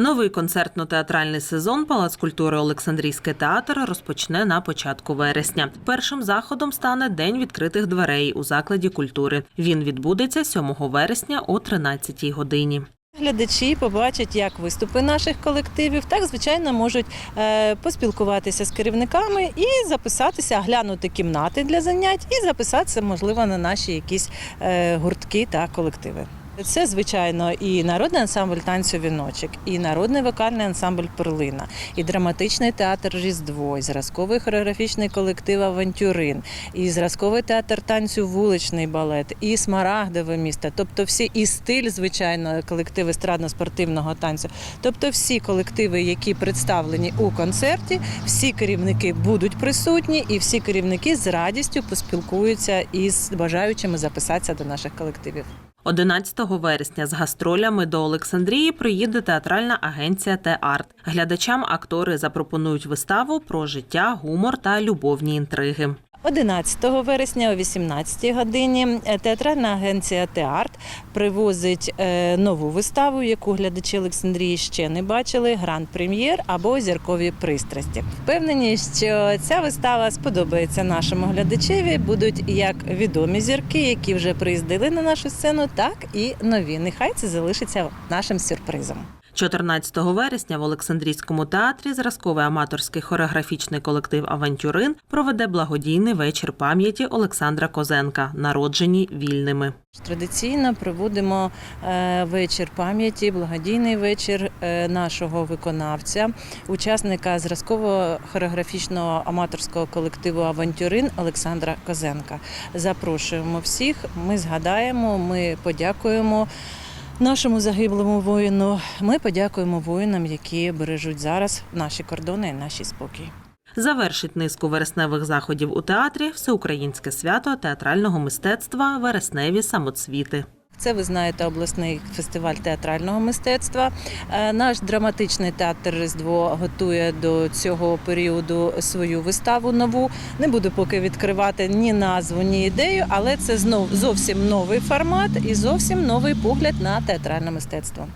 Новий концертно-театральний сезон Палац культури Олександрійський театр розпочне на початку вересня. Першим заходом стане День відкритих дверей у закладі культури. Він відбудеться 7 вересня о 13-й годині. Глядачі побачать як виступи наших колективів, так звичайно можуть е, поспілкуватися з керівниками і записатися, глянути кімнати для занять і записатися, можливо, на наші якісь е, гуртки та колективи. Це, звичайно, і народний ансамбль танцю віночок, і народний вокальний ансамбль Перлина, і драматичний театр Різдво, і зразковий хореографічний колектив Авантюрин, і зразковий театр танцю Вуличний балет, і Смарагдове місто. Тобто всі і стиль, звичайно, колектив естрадно-спортивного танцю. Тобто всі колективи, які представлені у концерті, всі керівники будуть присутні, і всі керівники з радістю поспілкуються із бажаючими записатися до наших колективів. 11 вересня з гастролями до Олександрії приїде театральна агенція Те-Арт. Глядачам актори запропонують виставу про життя, гумор та любовні інтриги. 11 вересня о 18 годині е, театральна агенція Теарт привозить е, нову виставу, яку глядачі Олександрії ще не бачили: гранд-прем'єр або зіркові пристрасті. Впевнені, що ця вистава сподобається нашому глядачеві. Будуть як відомі зірки, які вже приїздили на нашу сцену, так і нові. Нехай це залишиться нашим сюрпризом. 14 вересня в Олександрійському театрі зразковий аматорський хореографічний колектив Авантюрин проведе благодійний вечір пам'яті Олександра Козенка, народжені вільними. Традиційно проводимо е, вечір пам'яті, благодійний вечір е, нашого виконавця, учасника зразкового хореографічного аматорського колективу Авантюрин Олександра Козенка. Запрошуємо всіх. Ми згадаємо, ми подякуємо. Нашому загиблому воїну ми подякуємо воїнам, які бережуть зараз наші кордони і наші спокій. Завершить низку вересневих заходів у театрі всеукраїнське свято театрального мистецтва Вересневі самоцвіти. Це ви знаєте обласний фестиваль театрального мистецтва. Е, Наш драматичний театр Різдво готує до цього періоду свою виставу нову. Не буду поки відкривати ні назву, ні ідею, але це знов зовсім новий формат і зовсім новий погляд на театральне мистецтво.